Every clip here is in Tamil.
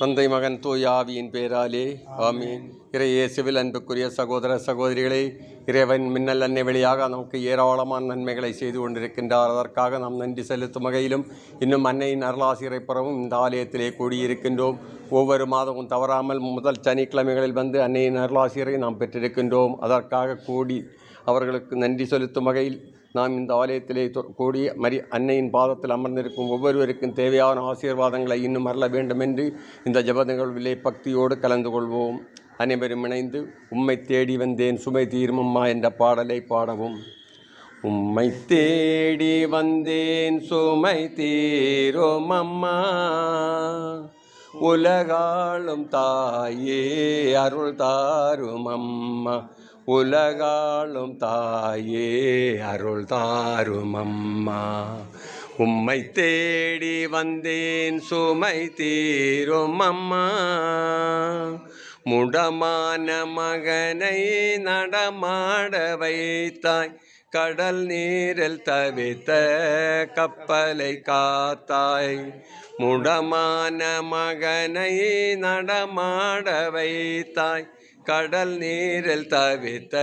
தந்தை மகன் தூய் ஆவியின் பேராலே ஆமீன். இறையே சிவில் அன்புக்குரிய சகோதர சகோதரிகளே இறைவன் மின்னல் அன்னை வழியாக நமக்கு ஏராளமான நன்மைகளை செய்து கொண்டிருக்கின்றார். அதற்காக நாம் நன்றி செலுத்தும் வகையிலும் இன்னும் அன்னையின் அருளாசிரை புறமும் இந்த ஆலயத்திலே கூடியிருக்கின்றோம். ஒவ்வொரு மாதமும் தவறாமல் முதல் சனிக்கிழமைகளில் வந்து அன்னையின் அருளாசிரை நாம் பெற்றிருக்கின்றோம். அதற்காக கூடி அவர்களுக்கு நன்றி செலுத்தும் வகையில் நாம் இந்த ஆலயத்திலே கூடி மரி அன்னையின் பாதத்தில் அமர்ந்திருக்கும் ஒவ்வொருவருக்கும் தேவையான ஆசீர்வாதங்களை இன்னும் அருள வேண்டும் என்று இந்த ஜப நிகழ்விலே பக்தியோடு கலந்து கொள்வோம். அனைவரும் இணைந்து உம்மை தேடி வந்தேன் சுமை தீர்மம்மா என்ற பாடலை பாடவும். உம்மை தேடி வந்தேன் சுமை தீரும் அம்மா உலகாளும் தாயே அருள் தாரும் அம்மா உலகாளும் தாயே அருள் தாரும் அம்மா. உம்மை தேடி வந்தேன் சுமை தீரும் அம்மா. முடமான மகனை நடமாட வைத்தாய் கடல் நீரில் தவித்த கப்பலை காத்தாய். முடமான மகனை நடமாட வைத்தாய் கடல் நீரில் தவித்த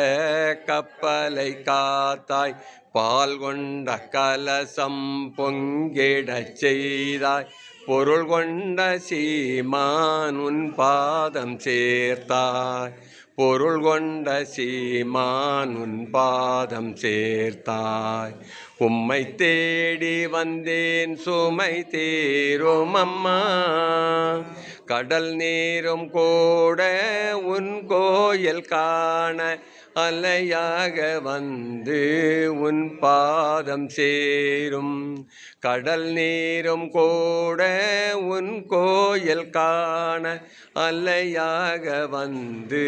கப்பலை காத்தாய் பால் கொண்ட கலசம் பொங்கிடச் செய்தாய் பொருள் கொண்ட சீமான் உன் பாதம் சேர்த்தாய். பொருள் கொண்ட சீமான் உன் பாதம் சேர்த்தாய். உம்மை தேடி வந்தேன் சுமை தேரும் அம்மா. கடல் நீரும் கூட உன் கோயில் காண அலையாக வந்து உன் பாதம் சேரும். கடல் நீரும் கூட உன் கோயில் காண அலையாக வந்து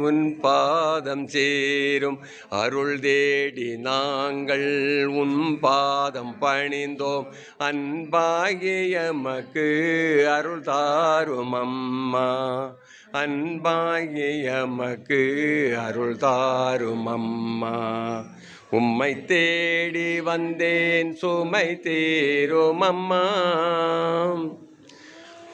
உன் பாதம் சேரும். அருள் தேடி நாங்கள் உன் பாதம் பணிந்தோம். அன்பாகிய மக்கு அருள் தாரும் அம்மா அன்பாகிய மக்கு அருள் தாரும் அம்மா. உம்மை தேடி வந்தேன் சுமை தேரும் அம்மா.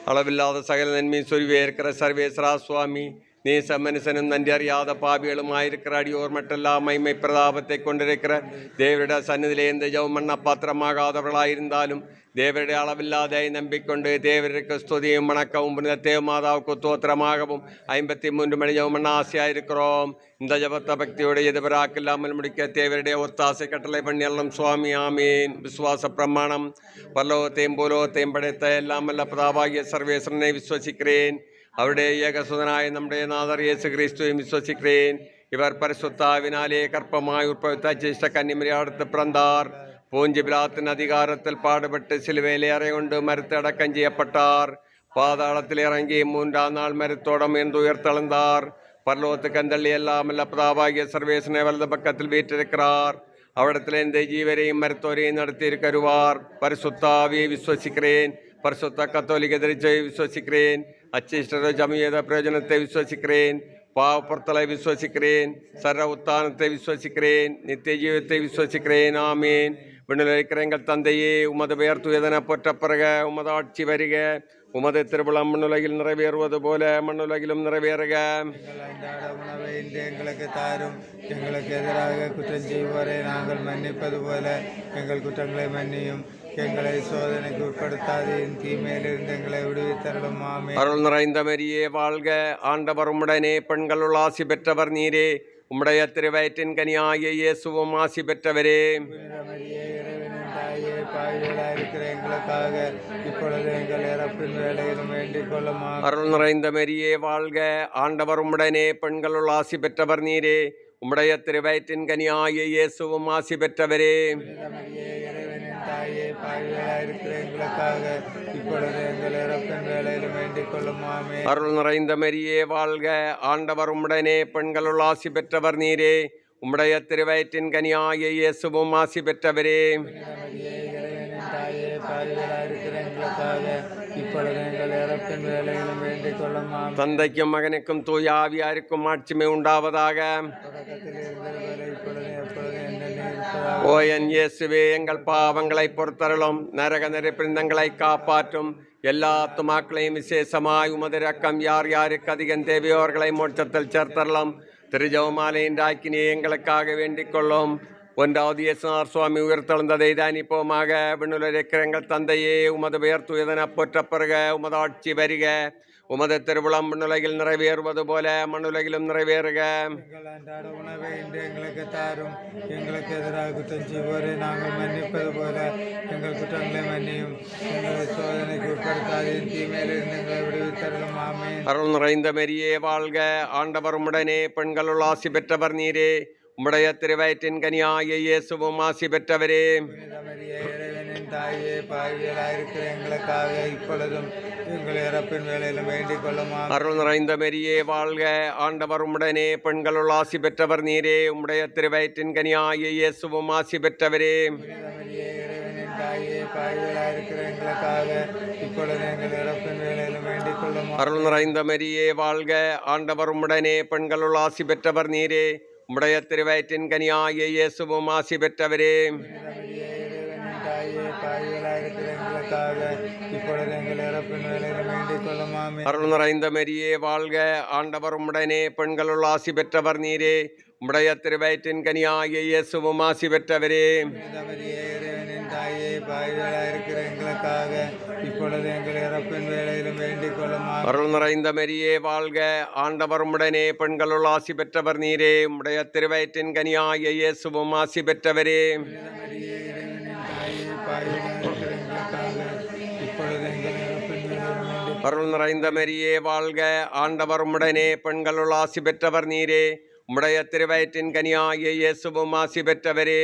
அளவில்லாத சகல நன்மை சொல்வே இருக்கிற சர்வேஸ்வரா சுவாமி. நேச மனுஷனும் நன்றி அறியாத பாபிகளுமாயிருக்கிற அடியோர் மற்றெல்லாம் மைமை பிரதாபத்தை கொண்டிருக்கிற. தேவருடைய சந்நிதியிலே எந்த ஜெவம் மண்ண பாத்திரமாகாதவர்களாயிருந்தாலும் தேவருடைய அளவில்லாத நம்பிக்கொண்டு தேவருக்கு ஸ்துதியும் வணக்கமும் புனித தேவமாதாவுக்கு தோத்திரமாகவும் ஐம்பத்தி மூன்று மணி ஜெவம் மண்ண ஆசையாயிருக்கிறோம். இந்த ஜபத்த பக்தியோட எதிர்வராக்கில்லாமல் முடிக்க தேவருடைய ஒத்தாசை கட்டளை பண்ணியல்லும் சுவாமி ஆமீன். விசுவாச பிரமாணம் பல்லவத்தையும் பூலோகத்தையும் படைத்த எல்லாம் அல்ல பிரதாபாகிய சர்வேஸ்வரனை விஸ்வசிக்கிறேன் அவருடைய ஏகசுதனாய நம்முடைய நாதர் இயேசு கிறிஸ்துவையும் விசுவசிக்கிறேன் இவர் பரிசுத்தாவினாலே கற்பமாய் உற்பவித்த ஜேஷ்ட கன்னிமரியாடத்து பிறந்தார் பூஞ்சி பிலாத்தின் அதிகாரத்தில் பாடுபட்டு சிலுவையிலே அறை கொண்டு மறுத்து அடக்கம் செய்யப்பட்டார் பாதாளத்தில் இறங்கி மூன்றாம் நாள் மருத்தோடம் என்று உயர்த்தெழுந்தார் பரலோகத்துக்கு அந்தள்ளி எல்லாம் அல்ல பிரதாபாகிய சர்வேசனை வலது பக்கத்தில் வீற்றிருக்கிறார் அவிடத்தில் இந்த ஜீவரையும் மருத்துவரையும் நடத்தியிருக்கருவார் பரிசுத்தாவியை விசுவசிக்கிறேன் பரிசுத்த கத்தோலிக்க திருச்சை ஜமியத பிரயோஜனத்தை விசுவசிக்கிறேன் பாவப்பொருத்தலை விசுவசிக்கிறேன் சர்வ உத்தானத்தை விசுவசிக்கிறேன் நித்திய ஜீவத்தை விசுவசிக்கிறேன் ஆமீன் விண்ணில் இருக்கிற எங்கள் தந்தையே உமது பெயர் துயதன போற்ற பிறக உமது ஆட்சி வருக உமது திருவிழம் மண்ணுலகில் நிறைவேறுவது போல மண்ணுலகிலும் நிறைவேறுக உணவை இன்று எங்களுக்கு தாரும் எங்களுக்கு எதிராக குற்றம் செய்வோரை நாங்கள் மன்னிப்பது போல எங்கள் குற்றங்களை மன்னியும் எங்களை சோதனைக்கு உட்படுத்தாதேயும் தீமையிலிருந்து எங்களை விடுவித்தருளும். ஆமே அருள் நிறைந்த மரியே வாழ்க. ஆண்டவர் உம்முடனே பெண்களுள் ஆசி பெற்றவர் நீரே. உம்முடைய திருவயிற்றின் கனியாகிய இயேசுவும் ஆசி பெற்றவரே. எங்களுக்காக இப்பொழுது எங்கள் இறப்பின் வேலையிலும் வேண்டிக் கொள்ளும். அருள் நிறைந்த மரியே வாழ்க. ஆண்டவர் உம்முடனே பெண்களுள் ஆசி பெற்றவர் நீரே. உம்முடைய திருவயிற்றின் கனியாகிய இயேசுவும் ஆசி பெற்றவரே. தாயே பாவிகளாயிருக்கிற எங்களுக்காக இப்பொழுது எங்கள் இறப்பின் வேலையிலும் வேண்டிக் கொள்ளும் ஆமே அருள் நிறைந்த மரியே வாழ்க. ஆண்டவர் உம்முடனே பெண்களுள் ஆசி பெற்றவர் நீரே. உம்முடைய திருவயிற்றின் கனியாகிய இயேசுவும் ஆசி பெற்றவரே. தந்தைக்கும் மகனுக்கும் தூய ஆவியாருக்கும் ஆட்சிமை உண்டாவதாக. ஓ என் இயேசுவே எங்கள் பாவங்களை பொறுத்தருளும். நரக நெருப்பிருந்தங்களை காப்பாற்றும். எல்லா ஆத்துமாக்களையும் விசேஷமாய் உமது ரக்கம் யார் யாருக்கு அதிகம் தேவையோர்களை மோட்சத்தில் சேர்த்தரலாம் திருஜவமாலையின் ராக்கினியை எங்களுக்காக வேண்டிக் கொள்ளும். ஒன்றாவது இயேசுநாதர் சுவாமி உயிர்த்தெழுந்ததை தானிப்போமாக விண்ணுலகிற எங்கள் தந்தையே உமது பெயர் துயதன போற்றப்பெறுக உமது ஆட்சி வருக உமது திருவிழம் விண்ணுலகில் நிறைவேறுவது போல மண்ணுலகிலும் நிறைவேறுக. உணவை இன்று எங்களுக்கு தாரும். எங்களுக்கு எதிராக குற்றம் செய்வோரை நாங்கள் மன்னிப்பது போல. எங்கள் குற்றங்களை மன்னியும். எங்களை சோதனைக்கு உட்படுத்தாதீர் தீமையிலிருந்து எங்களை விடுவித்தரலும் ஆமேன். அருள் நிறைந்த மெரியே வாழ்க. ஆண்டவர் உடனே பெண்களுள் ஆசி பெற்றவர் நீரே. உம்முடைய திருவயிற்றின் கனியாய இயேசுவும் ஆசி பெற்றவரே. தாயே பாவியலாயிருக்கிற எங்களுக்காக இப்பொழுதும் எங்கள் இறப்பின் வேலையிலும் வேண்டிக் கொள்ளுமா அருள் நிறைந்த மெரியே வாழ்க. ஆண்டவர் உடனே பெண்களுள் ஆசி பெற்றவர் நீரே. உம்முடைய திருவயிற்றின் கனியாய இயேசுவும் ஆசி பெற்றவரே. அருள் நிறைந்த மெரியே வாழ்க. ஆண்டவர் உடனே பெண்களுள் ஆசி பெற்றவர் நீரே. உம்முடைய திருவயிற்றின் கனியாய இயேசுவும் ஆசி பெற்றவரே. அருள் நிறைந்த மரியே வாழ்க. ஆண்டவர் உடனே பெண்களுள் ஆசி பெற்றவர் நீரே. உம்முடைய திருவயிற்றின் கனியாய இயேசுவும் ஆசி பெற்றவரே. எங்களுக்காக இப்பொழுது எங்கள் இறப்பின் வேலையிலும் வேண்டிக் கொள்ளுமா அருள் நிறைந்த மெரியே வாழ்க. ஆண்டவர் உடனே பெண்களுள் ஆசி பெற்றவர் நீரே. உம்முடைய திருவயிற்றின் கனியாய இயேசுவும் ஆசி பெற்றவரே. அருள் நிறைந்த மெரியே வாழ்க. ஆண்டவர் உடனே பெண்களுள் ஆசி பெற்றவர் நீரே. உம்முடைய திருவயிற்றின் கனியாய இயேசுவும் ஆசி பெற்றவரே.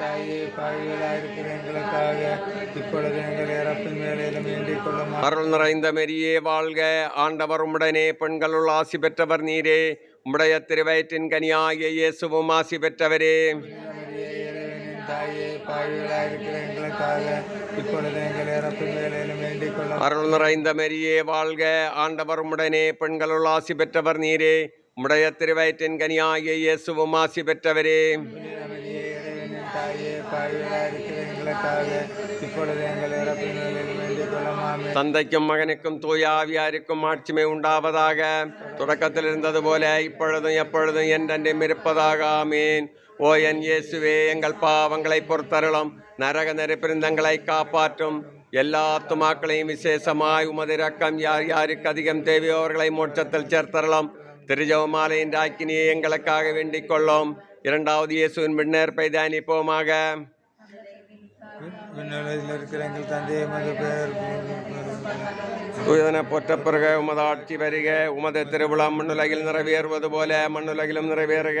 தாயே பாவியலாயிருக்கிற எங்களுக்காக இப்பொழுது எங்கள் இறப்பின் வேலையிலும் வேண்டிக் கொள்ளுமா அருள் நிறைந்த மெரியே வாழ்க. ஆண்டவர் உடனே பெண்களுள் ஆசி பெற்றவர் நீரே. உம்முடைய திருவயிற்றின் கனியாகிய இயேசுவும் ஆசி பெற்றவரே. எங்களுக்காக இப்பொழுது எங்கள் இறப்பின் வேண்டிக் கொள்ளுமா அருள் நிறைந்த மெரியே வாழ்க. ஆண்டவர் உடனே பெண்களுள் ஆசி பெற்றவர் நீரே. உம்முடைய திருவயிற்றின் கனியாகிய இயேசுவும் ஆசி பெற்றவரே. புனித மரியே, இறைவனின் எங்களுக்காக இப்பொழுது எங்கள் இறப்பின் வேண்டிக் கொள்ளுமா தந்தைக்கும் மகனுக்கும் தூய ஆவியாருக்கும் ஆட்சிமை உண்டாவதாக. தொடக்கத்தில் இருந்தது போல இப்பொழுதும் எப்பொழுதும் என்றென்றும் இருப்பதாக. ஆமீன். ஓ என் இயேசுவே எங்கள் பாவங்களை பொறுத்தருளும். நரக நெருப்பிருந்தங்களை காப்பாற்றும். எல்லா ஆத்துமாக்களையும் விசேஷமாய் உமது இரக்கம் யார் யாருக்கு அதிகம் தேவையோ அவர்களை மோட்சத்தில் சேர்த்தரலாம் திருஜவமாலையின் ராக்கினியை எங்களுக்காக வேண்டிக் கொள்ளோம். இரண்டாவது இயேசுவின் பின்னேற்பை தானிப்போமாக தூயதனை இருக்கிற போற்ற பிறக உமது ஆட்சி வருக உமது திருவிழா மண்ணுலகில் நிறைவேறுவது போல மண்ணுலகிலும் நிறைவேறுக.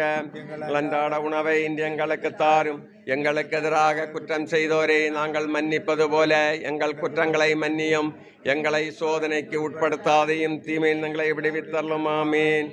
அன்றாட உணவை இன்று எங்களுக்கு தாரும் எங்களுக்கு எதிராக குற்றம் செய்தோரை நாங்கள் மன்னிப்பது போல எங்கள் குற்றங்களை மன்னியும் எங்களை சோதனைக்கு உட்படுத்தாதையும் தீமையில் எங்களை விடுவித்தரலும் ஆமீன்.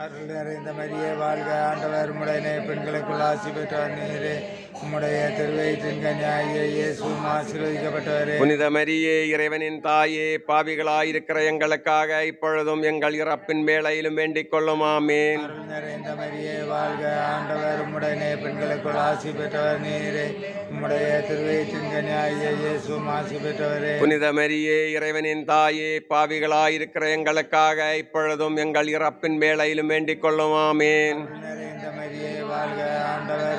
அருள் நிறைந்த மரியே வாழ்க ஆண்டவர் முடனே பெண்களுக்குள் ஆசி பெற்றார் நீரே. உம்முடைய திருவயிற்றின் கன்னியாகிய இயேசுவும் ஆசீர்வதிக்கப்பட்டவரே. புனித மரியே இறைவனின் தாயே பாவிகளாயிருக்கிற எங்களுக்காக இப்பொழுதும் எங்கள் இறப்பின் வேளையிலும் வேண்டிக் கொள்ளும் ஆமீன். நிறைந்த மரியே வாழ்க ஆண்டவர். உம்முடனே பெண்களுக்குள் ஆசி பெற்றவர் நீரே. உம்முடைய திருவயிற்றின் கன்னியாகிய இயேசுவும் ஆசி பெற்றவரே. புனித மரியே இறைவனின் தாயே பாவிகளாயிருக்கிற எங்களுக்காக இப்பொழுதும் எங்கள் இறப்பின் வேளையிலும் வேண்டிக் கொள்ளும் ஆமீன். நிறைந்த மரியே வாழ்க ஆண்டவர்.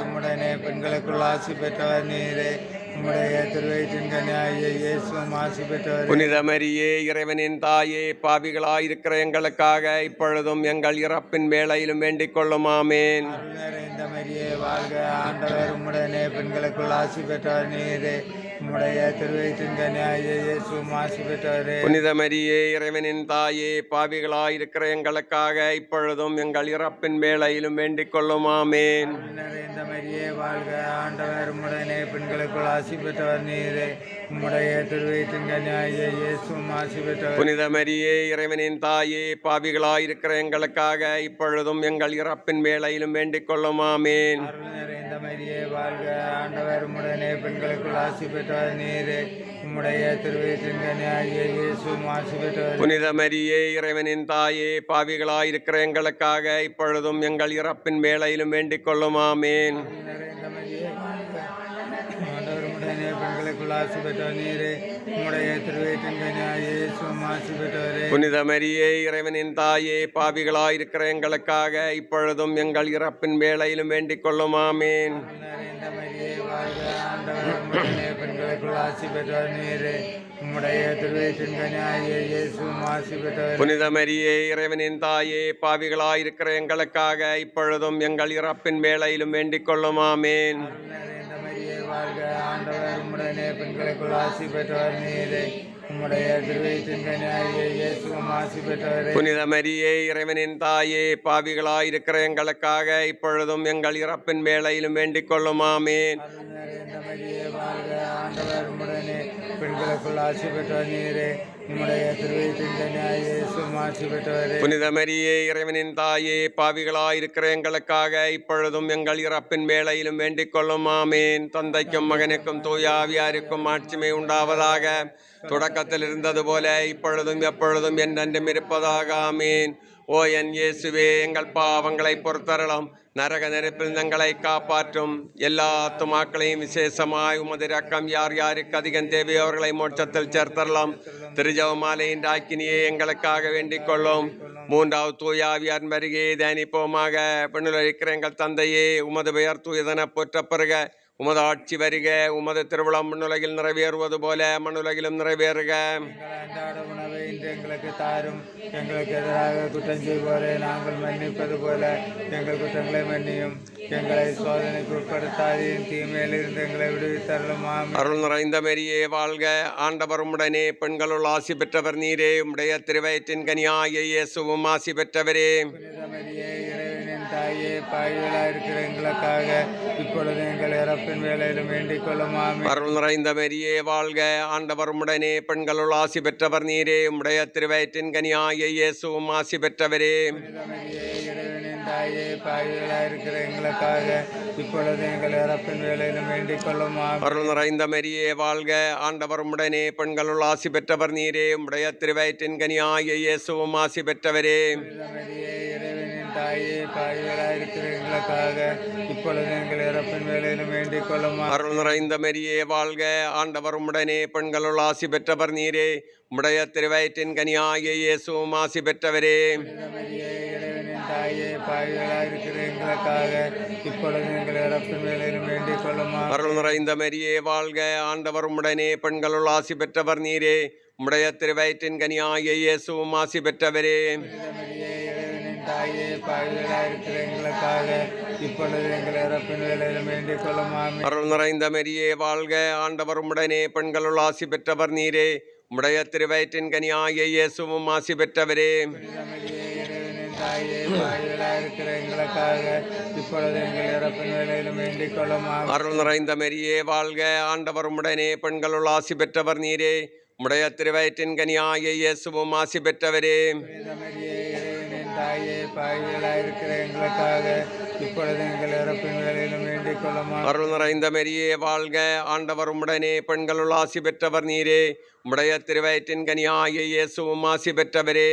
உம்முடனே பெண்களுக்குள் ஆசி பெற்றவர் நீரே. உம்முடைய திருவயிற்றின் கன்னியாகிய இயேசுவும் ஆசி பெற்றவரே புனித மரியே இறைவனின் தாயே பாவிகளாயிருக்கிற எங்களுக்காக இப்பொழுதும் எங்கள் இறப்பின் வேளையிலும் வேண்டிக் கொள்ளும். ஆமீன். நிறைந்த மரியே வாழ்க ஆண்டவர். உம்முடனே பெண்களுக்குள் ஆசி பெற்றவர் நீரே. உம்முடைய திருவயிற்றின் கன்னியாகிய இயேசுவும் ஆசி பெற்றவரே புனித மரியே இறைவனின் தாயே பாவிகளாயிருக்கிற எங்களுக்காக இப்பொழுதும் எங்கள் இறப்பின் வேளையிலும் வேண்டிக் கொள்ளும். ஆமீன். அருள் நிறைந்த மரியே வாழ்க ஆண்டவர். உம்முடனே பெண்களுக்குள் ஆசி பெற்றவர் நீரே. உம்முடைய புனித மரியே இறைவனின் தாயே பாவிகளாயிருக்கிற எங்களுக்காக இப்பொழுதும் எங்கள் இறப்பின் வேளையிலும் வேண்டிக் கொள்ளும். ஆமேன். நிறைந்த மரியே வாழ்க ஆண்டவர். உம்முடனே பெண்களுக்குள் ஆசி பெற்றவர் நீரே. உம்முடைய புனித மரியே இறைவனின் தாயே பாவிகளாயிருக்கிற எங்களுக்காக இப்பொழுதும் எங்கள் இறப்பின் வேளையிலும் வேண்டிக் கொள்ளும். ஆமேன். பெற்றவர் உம்முடைய பெற்றவரே புனித மரியே இறைவனின் தாயே பாவிகளாயிருக்கிற எங்களுக்காக இப்பொழுதும் எங்கள் இறப்பின் வேளையிலும் வேண்டிக் கொள்ளும். ஆமேன். ஆசி பெற்றவர் நீரே. இறைவனின் தாயே பாவிகளாயிருக்கிற எங்களுக்காக இப்பொழுதும் எங்கள் இறப்பின் வேளையிலும் வேண்டிக் கொள்ளும். ஆமேன். நிறைந்த மரியே வாழ்க ஆண்டவர் உம்முடனே பெண்களுக்குள் ஆசி பெற்றவர் நீரே. உம்முடைய திருவயிற்றின் கன்னியாகிய இயேசுவும் ஆசி பெற்றவரே. புனித மரியே இறைவனின் தாயே பாவிகளாயிருக்கிற எங்களுக்காக இப்பொழுதும் எங்கள் இறப்பின் வேளையிலும் வேண்டிக் கொள்ளும் ஆமேன். அருள் நிறைந்த மரியே வாழ்க ஆண்டவர் உம்முடனே பெண்களுக்குள் ஆசி பெற்றவர் நீரே. புனித மரியே இறைவனின் தாயே பாவிகளாயிருக்கிற எங்களுக்காக இப்பொழுதும் எங்கள் இறப்பின் வேளையிலும் வேண்டிக் கொள்ளும். ஆமேன். தந்தைக்கும் மகனுக்கும் தூயாவியாருக்கும் ஆட்சிமை உண்டாவதாக. தொடக்கத்தில் இருந்தது போல இப்பொழுதும் எப்பொழுதும் என்றென்றும் இருப்பதாக. ஆமேன். ஓ என் இயேசுவே எங்கள் பாவங்களை பொறுத்தரலாம் நரக நெருப்பில் எங்களை காப்பாற்றும் எல்லா ஆத்துமாக்களையும் விசேஷமாய் உமது ரக்கம் யார் யாருக்கு அதிகம் தேவையோ அவர்களை மோட்சத்தில் சேர்த்தரலாம். திருஜவமாலையின் ஆக்கினியே எங்களுக்காக வேண்டிக் கொள்ளும். மூன்றாவது தூயாவியார் வருகையை தியானிப்போமாக. பெண்ணுலகிற எங்கள் தந்தையே உமது பெயர் தூயதன போற்ற பிறக. உமது ஆட்சி வருக உமது திருவிழா மண்ணுலகில் நிறைவேறுவது போல மண்ணுலகிலும் நிறைவேறுக. எங்களுக்கு தாரும் எங்களுக்கு எதிராக குற்றம் செய்வோரை நாங்கள் மன்னிப்பது போல எங்கள் குற்றங்களை மன்னியும். எங்களை சோதனைக்கு உட்படுத்தாதையும் தீமையிலிருந்து எங்களை விடுவித்தருளும். அருள் நிறைந்த மரியே வாழ்க ஆண்டவர் உடனே பெண்களுள் ஆசி பெற்றவர் நீரே. உம்முடைய திருவயிற்றின் கனியாய இயேசுவும் ஆசி பெற்றவரே. தாயே பாய்களா இருக்கிற எங்களுக்காக இப்பொழுது எங்கள் இறப்பின் வேலையிலும் வேண்டிக் கொள்ளும். ஆமென். அருள் நிறைந்த மரியே வாழ்க. ஆண்டவர் உடனே பெண்களுள் ஆசி பெற்றவர் நீரே. உம்முடைய திருவயிற்றின் கனியாய இயேசுவும் ஆசி பெற்றவரே. தாயே பாய்களா இருக்கிற எங்களுக்காக இப்பொழுது எங்கள் இறப்பின் வேலையிலும் வேண்டிக் கொள்ளும். அருள் நிறைந்த மரியே வாழ்க. ஆண்டவர் உடனே பெண்களுள் ஆசி பெற்றவர் நீரே. உம்முடைய திருவயிற்றின் கனியாய இயேசுவும் ஆசி பெற்றவரே. மரியே தாயே பாய்களா இருக்கிற எங்களுக்காக இப்பொழுது எங்கள் இறப்பின் வேலையிலும் வேண்டிக் கொள்ளும். அருள் நிறைந்த மரியே வாழ்க. ஆண்டவர் உடனே பெண்களுள் ஆசி பெற்றவர் நீரே. உம்முடைய திருவயிற்றின் கனியாய இயேசுவும் ஆசி பெற்றவரே. தாயே பாய்களா இருக்கிற எங்களுக்காக இப்பொழுது எங்கள் இறப்பின் வேலையிலும் வேண்டிக் கொள்ளும். அருள் நிறைந்த மரியே வாழ்க. ஆண்டவர் உடனே பெண்களுள் ஆசி பெற்றவர் நீரே. உம்முடைய திருவயிற்றின் கனியாய இயேசுவும் ஆசி பெற்றவரே. தாயே பாய்களா இருக்கிற எங்களுக்காக இப்பொழுது எங்கள் இறப்பின் வேலையிலும் வேண்டிக் கொள்ளும். அருள் நிறைந்த மரியே வாழ்க. ஆண்டவர் உடனே பெண்களுள் ஆசி பெற்றவர் நீரே. உம்முடைய திருவயிற்றின் கனியாய இயேசுவும் ஆசி பெற்றவரே. அருள் நிறைந்த மரியே வாழ்க. ஆண்டவர் உடனே பெண்களுள் ஆசி பெற்றவர் நீரே. உம்முடைய திருவயிற்றின் கனியாய இயேசுவும் ஆசி பெற்றவரே. மரியே தாயே பாய்களா இருக்கிற எங்களுக்காக இப்பொழுது எங்கள் இறப்பின் வேலையிலும் வேண்டிக் கொள்ளும். அருள் நிறைந்த மரியே வாழ்க ஆண்டவர். உடனே பெண்களுள் ஆசி பெற்றவர் நீரே. உம்முடைய திருவயிற்றின் கனியாய இயேசுவும் ஆசி பெற்றவரே.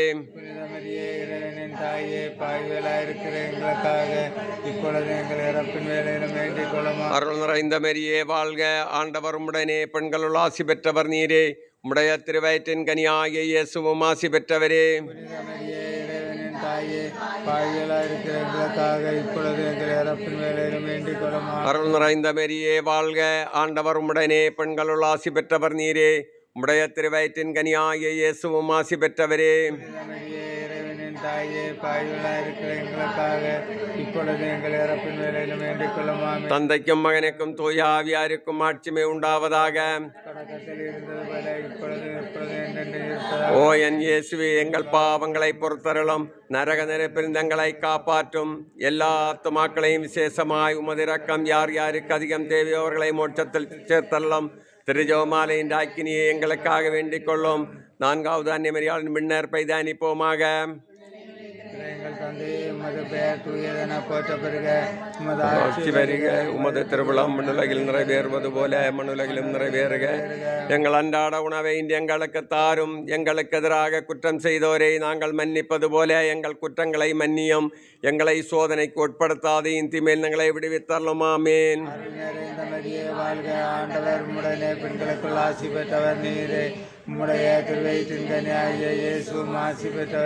தாயே பாய்களா இருக்கிற எங்களுக்காக இப்பொழுது எங்கள் இறப்பின் வேலையிலும் வேண்டிக் கொள்ளும். அருள் நிறைந்த மரியே வாழ்க ஆண்டவர். உடனே பெண்களுள் ஆசி பெற்றவர் நீரே. உம்முடைய திருவயிற்றின் கனியாய இயேசுவும் ஆசி பெற்றவரே. தாயே பாய்களா இருக்கிற எங்களுக்காக இப்பொழுது எங்கள் இறப்பின் வேலையிலும் வேண்டிக் கொள்ளும். அருள் நிறைந்த மரியே வாழ்க. ஆண்டவர் உடனே பெண்களுள் ஆசி பெற்றவர் நீரே. உம்முடைய திருவயிற்றின் கனியாய இயேசுவும் ஆசி பெற்றவரே. தாயே பாய்களா இருக்கிற எங்களுக்காக இப்பொழுது எங்கள் இறப்பின் வேலையிலும் வேண்டிக் கொள்ளும். தந்தைக்கும் மகனுக்கும் தூய ஆவியாருக்கும் ஆட்சிமை உண்டாவதாக. ஓ என் இயேசுவே எங்கள் பாவங்களை பொறுத்தருளும். நரக நெருப்பில் எங்களை காப்பாற்றும். எல்லா ஆத்துமாக்களையும் விசேஷமாய் உமது இரக்கம் யார் யாருக்கு அதிகம் தேவையோர்களை மோட்சத்தில் சேர்த்தள்ளும் திருஜோமாலையின் ஆக்கினியை எங்களுக்காக வேண்டிக் கொள்ளும். நான்காவது அன்னிமரியாளின் பின்னர் பைதானிப்போமாக எங்கள் தந்தை உமது பெயர் தூயதென போற்ற பெருக உமது ஆட்சி வருக உமது திருவிழம் மண்ணுலகில் நிறைவேறுவது போல மண்ணுலகிலும் நிறைவேறுக. எங்கள் அன்றாட உணவை எங்களுக்கு தாரும். எங்களுக்கு எதிராக குற்றம் செய்தோரை நாங்கள் மன்னிப்பது போல எங்கள் குற்றங்களை மன்னியும். எங்களை சோதனைக்கு உட்படுத்தாதையும் தீமையில் எங்களை விடுவித்தரலும். ஆமேன். வாழ்க. ஆண்டவர் பெண்களுக்குள் ஆசி பெற்றவர் நீரே. உம்முடைய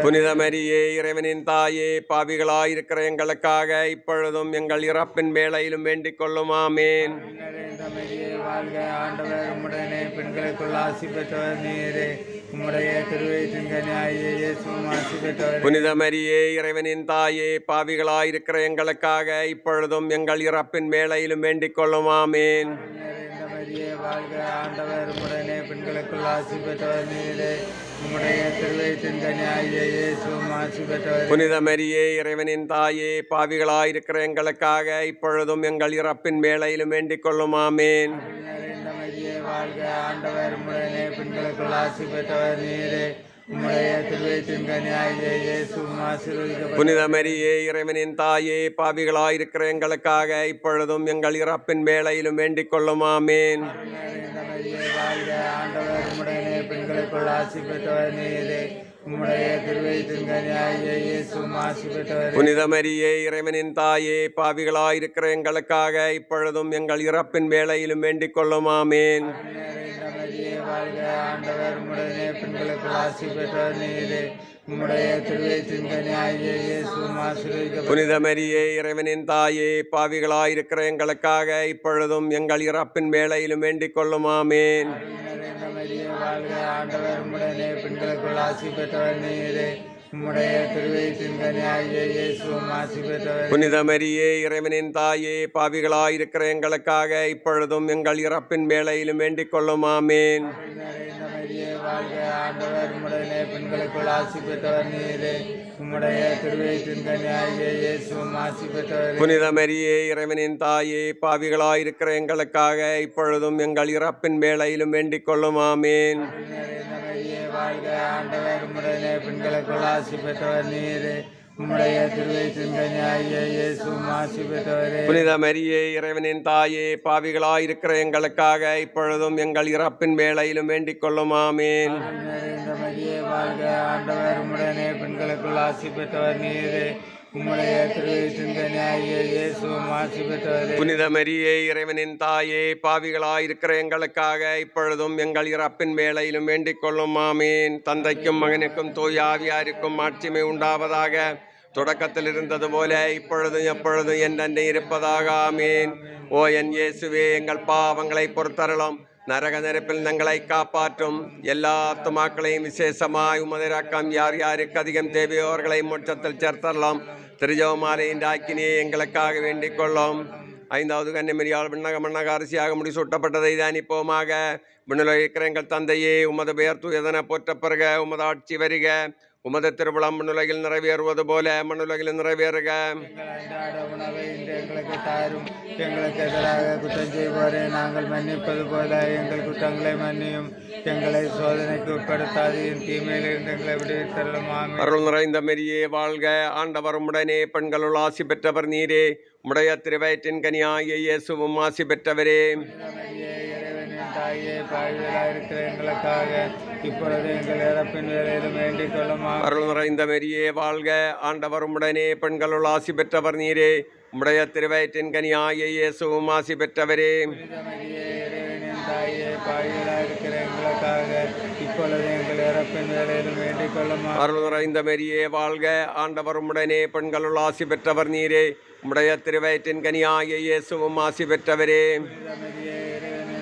புனித மரியே இறைவனின் தாயே பாவிகளாயிருக்கிற எங்களுக்காக இப்பொழுதும் எங்கள் இறப்பின் வேளையிலும் வேண்டிக் கொள்ளும். ஆமேன். வாழ்க ஆண்டவர். உம்முடனே பெண்களுக்குள் ஆசி பெற்றவர் நீரே. புனித மரியே இறைவனின் தாயே பாவிகளாயிருக்கிற எங்களுக்காக இப்பொழுதும் எங்கள் இறப்பின் வேளையிலும் வேண்டிக் கொள்ளும். ஆமேன். நிறைந்த மரியே வாழ்க ஆண்டவர் உடனே பெண்களுக்குள் ஆசி பெற்றவர் நீரே. உம்முடைய திருவயிற்றின் கனியாகிய இயேசுவும் ஆசி பெற்றவர். புனித மரியே இறைவனின் தாயே பாவிகளாயிருக்கிற எங்களுக்காக இப்பொழுதும் எங்கள் இறப்பின் வேளையிலும் வேண்டிக் கொள்ளும். ஆமேன். வாழ்க ஆண்டவர் உடனே பெண்களுக்குள் ஆசி பெற்றவர் நீரே. உம்முடைய திருவயிற்றின் கனியாகிய இயேசுவும் ஆசீர்வதிக்கப்பட்ட. புனித மரியே இறைவனின் தாயே பாவிகளாயிருக்கிற எங்களுக்காக இப்பொழுதும் எங்கள் இறப்பின் வேளையிலும் வேண்டிக் கொள்ளும். ஆமேன். பெண்களுக்குள் ஆசி பெற்றவர் நீரே உம்முடைய திருவயிற்றின் கனியாகிய இயேசுவும் ஆசி பெற்றவர் புனித மரியே இறைவனின் தாயே பாவிகளாயிருக்கிற எங்களுக்காக இப்பொழுதும் எங்கள் இறப்பின் வேளையிலும் வேண்டிக் கொள்ளும். ஆமேன். மரியே வாழ்க ஆண்டவர் உடனே பெண்களுக்குள் ஆசி பெற்றவர் நீரே. உம்முடைய புனித மரியே இறைவனின் தாயே பாவிகளாயிருக்கிற எங்களுக்காக இப்பொழுதும் எங்கள் இறப்பின் வேளையிலும் வேண்டிக் கொள்ளும் ஆமேன். நிறைந்த மரியே வாழ்க ஆண்டவர் உடனே பெண்களுக்குள் ஆசி பெற்றவர் நீரே. புனித மரியே இறைவனின் தாயே பாவிகளாயிருக்கிற எங்களுக்காக இப்பொழுதும் எங்கள் இறப்பின் வேளையிலும் வேண்டிக் கொள்ளும். ஆமேன். நிறைந்த மரியே வாழ்க ஆண்டவர் உடனே பெண்களுக்குள் ஆசி பெற்றவர் நீரே. உம்முடைய திருவயிற்றின் கனியாகிய இயேசுவும் ஆசி பெற்றவர் புனித மரியே இறைவனின் தாயே பாவிகளாயிருக்கிற எங்களுக்காக இப்பொழுதும் எங்கள் இறப்பின் வேளையிலும் வேண்டிக் கொள்ளும். ஆமேன். வாழ்க ஆண்டவர் பெற்றவர் நீரே உம்முடைய புனித மரியே இறைவனின் தாயே பாவிகளாயிருக்கிற எங்களுக்காக இப்பொழுதும் எங்கள் இறப்பின் வேளையிலும் வேண்டிக் கொள்ளும் ஆமேன். மரியே வாழ்க ஆண்டவர் உடனே பெண்களுக்குள் ஆசி பெற்றவர் நீரே. உம்முடைய புனித மரியே இறைவனின் தாயே பாவிகளாயிருக்கிற எங்களுக்காக இப்பொழுதும் எங்கள் இறப்பின் வேளையிலும் வேண்டிக் கொள்ளும். ஆமேன். தந்தைக்கும் மகனுக்கும் தூய் ஆவியாருக்கும் ஆட்சிமை உண்டாவதாக தொடக்கத்தில் இருந்தது போல இப்பொழுதும் எப்பொழுதும் என் என்றென்று இருப்பதாக. ஆமேன். ஓ என் இயேசுவே எங்கள் பாவங்களை பொறுத்தரலாம் நரக நெருப்பில் எங்களை காப்பாற்றும் எல்லா ஆத்துமாக்களையும் விசேஷமாய் உமதிராக்கம் யார் யாருக்கு அதிகம் தேவையோ அவர்களை மோட்சத்தில் சேர்த்தரலாம் திருஜவமாலையின் ஆக்கினியை எங்களுக்காக வேண்டிக் கொள்ளும். ஐந்தாவது கன்னிமரியால் விண்ணக மண்ணக அரிசியாக முடி சுட்டப்பட்டதை தானிப்போமாக. விண்ணுல இருக்கிற எங்கள் தந்தையே உமது பெயர் தூயதன போற்ற பிறக உமது ஆட்சி வருக. எங்கள் அன்றாட உணவை இன்று எங்களுக்கு தாரும். எங்களுக்கு எதிராக குற்றம் செய்வோரை நாங்கள் மன்னிப்பது போல எங்கள் குற்றங்களை மன்னியும். எங்களை சோதனைக்கு உட்படுத்தாதையும் தீமையிலிருந்து எங்களை விடுவித்தரலும் ஆமென். அருள் நிறைந்த மெரியே வாழ்க. ஆண்டவர் உடனே பெண்களுள் ஆசி பெற்றவர் நீரே. உடைய திருவயிற்றின் கனியாகிய இயேசுவும் ஆசி பெற்றவரே. தாயே பாவிகளாக இருக்கிற எங்களுக்காக. இப்பொழுது எங்கள் இறப்பின் வேலையிலும் வேண்டிக் கொள்ளுமா? அருள் நிறைந்த மெரியே வாழ்க. ஆண்டவர் உடனே பெண்களுள் ஆசி பெற்றவர் நீரே. உடைய திருவயிற்றின் கனியாகிய இயேசுவும் ஆசி பெற்றவரே. தாயே பாவிகளாக இருக்கிற எங்களுக்காக. இப்பொழுது எங்கள் இறப்பின் வேலையிலும் வேண்டிக் கொள்ளுமா? அருள் நிறைந்த மெரியே வாழ்க. ஆண்டவர் உடனே பெண்களுள் ஆசி பெற்றவர் நீரே. உடைய திருவயிற்றின் கனியாகிய இயேசுவும் ஆசி பெற்றவரே.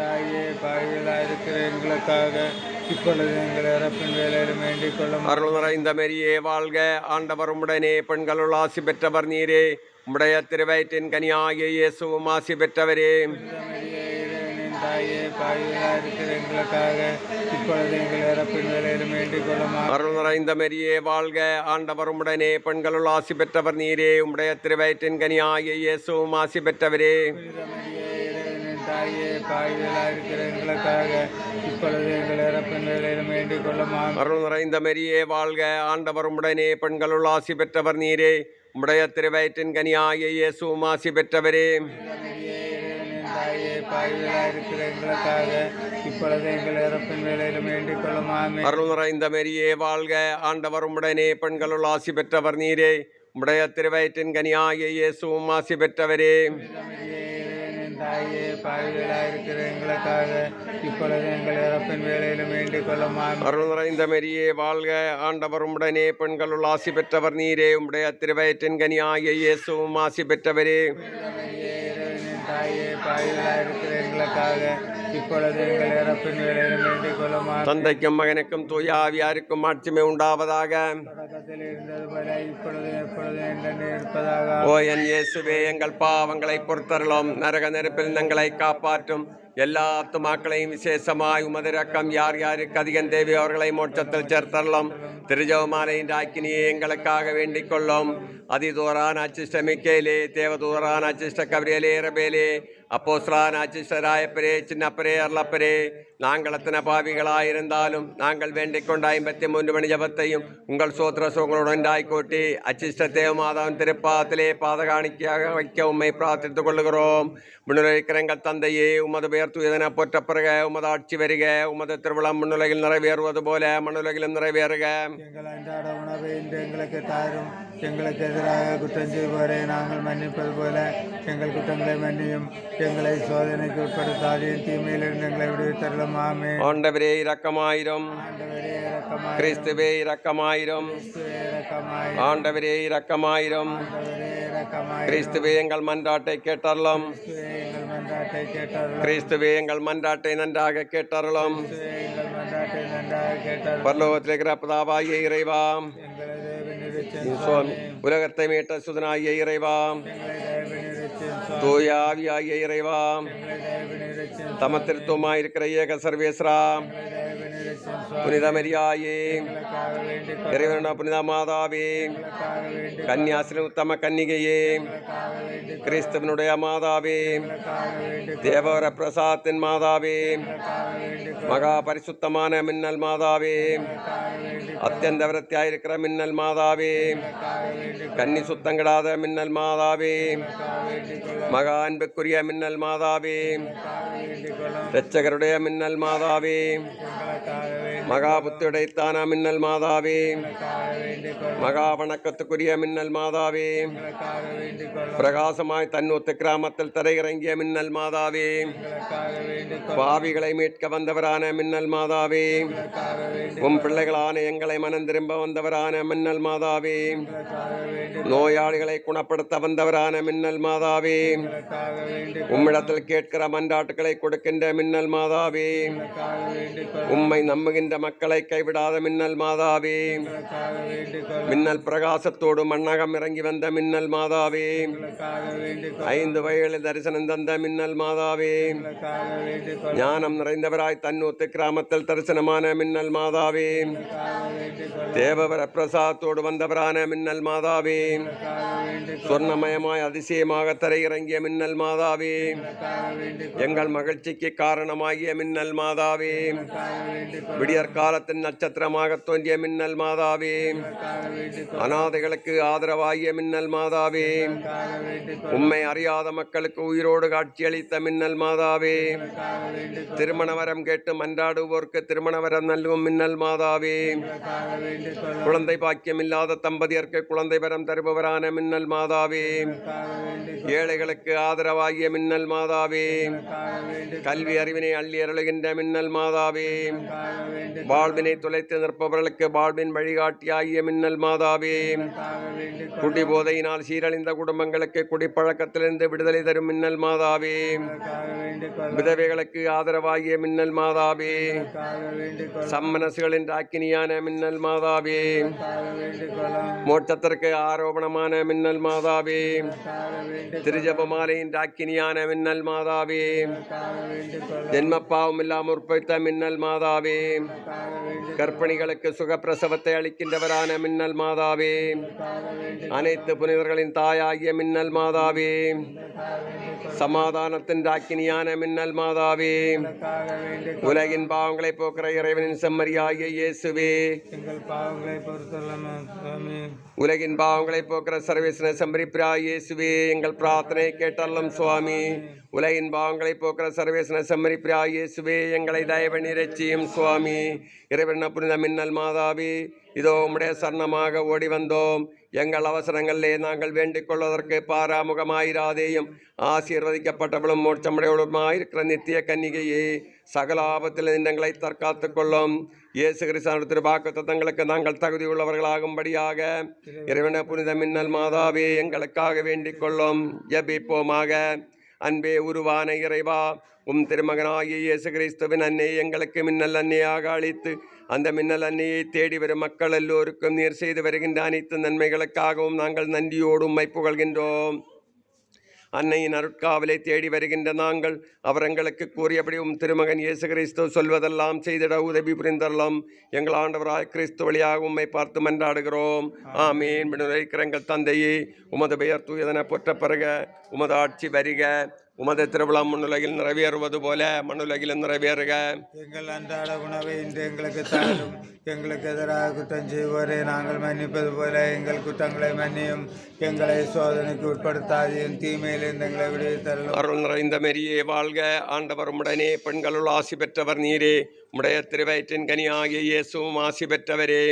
தாயே பாவிகளாக இருக்கிற எங்களுக்காக இப்பொழுது எங்கள் இறப்பின் வேலையிலும் வேண்டிக் கொள்ளும் அருள் நிறைந்த மரியே வாழ்க. ஆண்டவர் உடனே பெண்களுள் ஆசி பெற்றவர் நீரே. உம்முடைய திருவயிற்றின் கனியாகிய இயேசுவும் ஆசி பெற்றவரே. தாயே பாவிகளாக இருக்கிற எங்களுக்காக இப்பொழுது எங்கள் இறப்பின் வேலையிலும் வேண்டிக் கொள்ளும் அருள் நிறைந்த மரியே வாழ்க. ஆண்டவர் உடனே பெண்களுள் ஆசி பெற்றவர் நீரே. உம்முடைய திருவயிற்றின் கனியாகிய இயேசுவும் ஆசி பெற்றவரே. தாயே பாவிகளாக இருக்கிற எங்களுக்காக இப்பொழுது எங்கள் இறப்பின் வேலையிலும் வேண்டிக் கொள்ளும் அருள் நிறைந்த மரியே வாழ்க ஆண்டவர் உடனே பெண்களுள் ஆசி பெற்றவர் நீரே. உம்முடைய திருவயிற்றின் கனியாகிய இயேசுவும் ஆசி பெற்றவரே. தாயே பாவிகளாக இருக்கிற எங்களுக்காக இப்பொழுது எங்கள் இறப்பின் வேலையிலும் வேண்டிக் கொள்ளும் ஆமென். அருள் நிறைந்த மரியே வாழ்க ஆண்டவர் உடனே பெண்களுள் ஆசி பெற்றவர் நீரே. உம்முடைய திருவயிற்றின் கனியாகிய இயேசுவும் ஆசி பெற்றவரே. தாயே பாவிகளாக இருக்கிற எங்களுக்காக இப்பொழுது எங்கள் இறப்பின் வேலையிலும் வேண்டிக் கொள்ளும். அருள் நிறைந்த மரியே வாழ்க ஆண்டவர் உடனே. பெண்களுள் ஆசி பெற்றவர் நீரே. உம்முடைய திருவயிற்றின் கனியாகிய இயேசுவும் ஆசி பெற்றவரே. தாயே பாவிகளாக இருக்கிற எங்களுக்காக இப்பொழுது எங்கள் இறப்பின் வேலையிலும் வேண்டிக் கொள்ளும். தந்தைக்கும் மகனுக்கும் தூய ஆவியாருக்கும் ஆட்சிமை உண்டாவதாக. தொடக்கத்தில் இருந்தது போல இப்பொழுது எப்பொழுது என்று இருப்பதாக. ஓ என் இயேசுவே எங்கள் பாவங்களை பொறுத்தருளும். நரக நெருப்பில் எங்களை காப்பாற்றும். எல்லா ஆத்துமாக்களையும் விசேஷமாய் உமது ரக்கம் யார் யாருக்கு அதிகம் தேவை அவர்களை மோட்சத்தில் சேர்த்தரலாம் திருஜவமாலையின் ஆக்கினியை எங்களுக்காக வேண்டிக் கொள்ளும். அதிதூரான அச்சிஷ்ட மிக்கேலே தேவதூரான அச்சிஷ்ட கபிரியலே ரபேலே அப்போஸ்லான அச்சிஷ்டராயப்பரே சின்னப்பரே அருளப்பரே. நாங்கள் அத்தனை பாவிகளாயிருந்தாலும் நாங்கள் வேண்டிக் கொண்ட ஐம்பத்தி மூன்று மணி ஜபத்தையும் உங்கள் சோத்திர சுகங்களுடன் கூட்டி அச்சிஷ்ட தேவமாதவன் திருப்பாத்திலே பாதகாணிக்கையாக வைக்க உண்மை பிரார்த்தித்துக் கொள்ளுகிறோம். முன்னுரைக்கிறங்கள் தந்தையே உமது பெயர் துயதன போற்ற பிறக. உமது ஆட்சி வருக உமது திருவிழம் முன்னுலகில் நிறைவேறுவது போல மண்ணுலகிலும் நிறைவேறுக. எங்களுக்கு தாரும். எங்களுக்கு எதிராக குற்றம் செய்வோரை நாங்கள் மன்னிப்பது போல எங்கள் குற்றங்களை மன்னியும். எங்களை சோதனைக்கு உட்படுத்தாதையும் தீமையிலிருந்து எங்களை விடுவித்தரலும் ஆமே ஆண்டவரே இரக்கமாயிரும். கிறிஸ்துவே இரக்கமாயிரும். ஆண்டவரே இரக்கமாயிரும். கிறிஸ்துவே எங்கள் மன்றாட்டை கேட்டறலாம் கிறிஸ்துவே எங்கள் மன்றாட்டை நன்றாக கேட்டார்கள் பரலோகத்தில் இருக்கிற பிதாவாகிய இறைவா எங்களை தேவ நிறுச்சன் சுவாமி உலகத்தை மீட்ட சுதனாகிய இறைவாம் தூயாவியாகிய இறைவாம் நிறுச்சன் ஏக சர்வேஸ்வரா எங்களை தேவ நிறுச்சன் சுவாமி புனித மரியாயே எங்களுக்காக வேண்டிக் இறைவன புனித மாதாவே எங்களுக்காக வேண்டிக் கன்னியாசின உத்தம கன்னிகையே எங்களுக்காக வேண்டிக் கிறிஸ்துவனுடைய மாதாவே எங்களுக்காக வேண்டிக் தேவர பிரசாத்தின் மாதாவே எங்களுக்காக வேண்டிக் மகா está. விரத்தியாயிருக்கிற மின்னல் மாதாவே. மகா வணக்கத்துக்குரிய மின்னல் மாதாவே. பிரகாசமாய் தன்னூத்து கிராமத்தில் தரையிறங்கிய மின்னல் மாதாவே. பாவிகளை மீட்க வந்தவரான மின்னல் மாதாவே. உம் பிள்ளைகளான எங்களை மனம் திரும்ப வந்தவரான மின்னல் மாதாவே. நோயாளிகளை குணப்படுத்த வந்தவரான மின்னல் மாதாவே. உம்மிடத்தில் கேட்கிற மன்றாட்டுகளை கொடுக்கின்ற மின்னல் மாதாவே. உம்மை நம்புகின்ற மக்களை கைவிடாத மின்னல் மாதாவே. மின்னல் பிரகாசத்தோடு மண்ணகம் இறங்கி வந்த மின்னல் மாதாவே. ஐந்து வயலில் தரிசனம் தந்த மின்னல் மாதாவே. ஞானம் நிறைந்தவராய் தன்னூத்து கிராமத்தில் தரிசனமான மின்னல் மாதாவே. தேவவர பிரசாதத்தோடு வந்தவரான மின்னல் மாதாவே. சொர்ணமயமாய் அதிசயமாக தரையிறங்கிய மின்னல் மாதாவே. எங்கள் மகிழ்ச்சிக்கு காரணமாகிய மின்னல் மாதாவே. விடியற் காலத்தின் நட்சத்திரமாக தோன்றிய மின்னல் மாதாவே. அநாதைகளுக்கு ஆதரவாகிய மின்னல் மாதாவே. உண்மை அறியாத மக்களுக்கு உயிரோடு காட்சியளித்த மின்னல் மாதாவே. எங்களுக்காக திருமண வரம் கேட்டு மன்றாடுவோர்க்கு திருமண வரம் நல்கும் மின்னல் மாதாவே. குழந்தை பாக்கியம் இல்லாத தம்பதியருக்கு குழந்தை வரம் தருபவரான மின்னல் மாதாவே. ஏழைகளுக்கு ஆதரவாகிய மின்னல் மாதாவே. கல்வி அறிவினை அள்ளி அருளுகின்ற மின்னல் மாதாவே. வாழ்வினை தொலைத்து நிற்பவர்களுக்கு வாழ்வின் வழிகாட்டியாகிய மின்னல் மாதாவே. குடி போதையினால் சீரழிந்த குடும்பங்களுக்கு குடிப்பழக்கத்திலிருந்து விடுதலை தரும் மின்னல் மாதாவே. விதவைகளுக்கு ஆதரவாகிய மின்னல் மாதாவே. சம்மனசுகளின் ராக்கினியான மின்னல் மாதாவே. மோட்சத்திற்கு ஆரோபணமான மின்னல் மாதாவே. எங்களுக்காக வேண்டிக் திருஜபமாலையின் ராக்கினியான மின்னல் மாதாவே. எங்களுக்காக வேண்டிக் ஜென்மப்பாவம் இல்லாமல் உற்பத்த மின்னல் மாதாவே. கற்பணிகளுக்கு சுகப்பிரசவத்தை அளிக்கின்றவரான மின்னல் மாதாவே. அனைத்து புனிதர்களின் தாயாகிய மின்னல் மாதாவே. சமாதானத்தின் ராக்கினியான மின்னல் மாதாவே. உலகின் பாவங்களை போக்குற இறைவனின் செம்மறியாகிய இயேசுவே. உலகின் பாவங்களை போக்குற சர்வேசன செம்பரிப்பிரா இயேசுவே. எங்கள் பிரார்த்தனை கேட்டல்லும் சுவாமி. உலகின் பாவங்களை போக்குற சர்வேசன சம்மரிப்பிராயேசுவே எங்களை தயவு நிறச்சியும் சுவாமி. இறைவன் புனித மின்னல் மாதாவே இதோ உம்முடைய சரணமாக ஓடி வந்தோம். எங்கள் அவசரங்களிலே நாங்கள் வேண்டிக் கொள்வதற்கு பாராமுகமாயிராதேயும். ஆசீர்வதிக்கப்பட்டவளும் மோட்சமுடையவளுமாயிருக்கிற நித்திய கன்னிகையே சகல ஆபத்தில் நின்றங்களை தற்காத்து கொள்ளும். இயேசு கிறிஸ்தான திருவாக்கு தத்தங்களுக்கு நாங்கள் தகுதி உள்ளவர்களாகும்படியாக இறைவன புனித மின்னல் மாதாவே எங்களுக்காக வேண்டிக் கொள்ளும். ஜெபிப்போமாக. அன்பே உருவான இறைவா உம் திருமகனாகிய இயேசு கிறிஸ்துவின் அன்னையை எங்களுக்கு மின்னல் அன்னையாக அளித்து அந்த மின்னல் அன்னையை தேடி வரும் மக்கள் எல்லோருக்கும் நீர் செய்து வருகின்ற அனைத்து நன்மைகளுக்காகவும் நாங்கள் நன்றியோடு உம்மை புகழ்கின்றோம். அன்னையின் அருட்காவலை தேடி வருகின்ற நாங்கள் அவர் எங்களுக்கு கூறியபடி உம் திருமகன் இயேசு கிறிஸ்து சொல்வதெல்லாம் செய்திட உதவி புரிந்தரலாம். எங்கள் ஆண்டவராய் கிறிஸ்து வழியாக உம்மை பார்த்து மன்றாடுகிறோம். ஆமீன். விடுதலைக்கிற எங்கள் தந்தையே உமது பெயர் தூயதன பொற்ற பிறக உமது ஆட்சி வருக. உமது திருவிழா மண்ணுலகில் நிறைவேறுவது போல மண்ணுலகிலும் நிறைவேறுக. எங்கள் அன்றாட உணவை இன்று எங்களுக்கு தாரும். எங்களுக்கு எதிராக குற்றம் செய்வோரை நாங்கள் மன்னிப்பது போல எங்கள் குற்றங்களை மன்னியும். எங்களை சோதனைக்கு உட்படுத்தாதையும் தீமையிலிருந்து எங்களை விடுவித்தரலும் அருள் நிறைந்த மெரியே வாழ்க. ஆண்டவர் உடனே பெண்களுள் ஆசி பெற்றவர் நீரே. உடைய திருவயிற்றின் கனியாகிய இயேசுவும் ஆசி பெற்றவரே.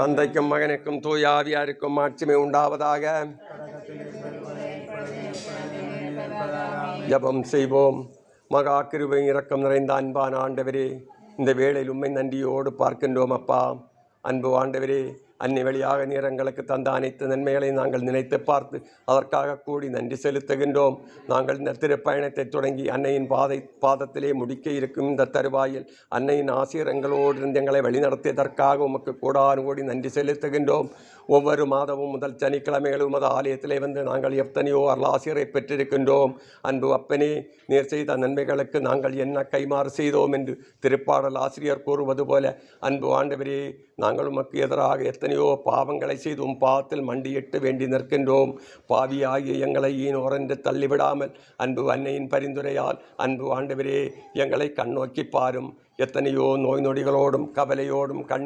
தந்தைக்கும் மகனுக்கும் தூயாவியாருக்கும் ஆட்சிமை உண்டாவதாக. ஜெபம் செய்வோம். மகா கிருபை இரக்கம் நிறைந்த அன்பான ஆண்டவரே இந்த வேளையில் உண்மை நன்றியோடு பார்க்கின்றோம் அப்பா. அன்பு ஆண்டவரே அன்னை வழியாக நீர் எங்களுக்கு தந்த அனைத்து நன்மைகளை நாங்கள் நினைத்து பார்த்து அதற்காக கூடி நன்றி செலுத்துகின்றோம். நாங்கள் இந்த திருப்பயணத்தை தொடங்கி அன்னையின் பாதை பாதத்திலே முடிக்க இருக்கும் இந்த தருவாயில் அன்னையின் ஆசிரியங்களோடு இருந்து எங்களை வழிநடத்தியதற்காக உமக்கு கூடாறு கூடி நன்றி செலுத்துகின்றோம். ஒவ்வொரு மாதமும் முதல் சனிக்கிழமைகளும் உமது ஆலயத்திலே வந்து நாங்கள் எத்தனையோ அருளாசிரியரை பெற்றிருக்கின்றோம். அன்பு அப்பனே நீர் செய்த நன்மைகளுக்கு நாங்கள் என்ன கைமாறு செய்தோம் என்று திருப்பாடல் ஆசிரியர் கூறுவது போல அன்பு ஆண்டவரே நாங்கள் உமக்கு எதிராக எத்தனையோ பாவங்களை செய்தும் பாவத்தில் மண்டியிட்டு வேண்டி நிற்கின்றோம். பாவியாகிய எங்களை ஈனோரென்று தள்ளிவிடாமல் அன்பு அன்னையின் பரிந்துரையால் அன்பு ஆண்டவரே எங்களை கண்ணோக்கி பாரும். எத்தனையோ நோய் நொடிகளோடும் கவலையோடும் கண்ணீர்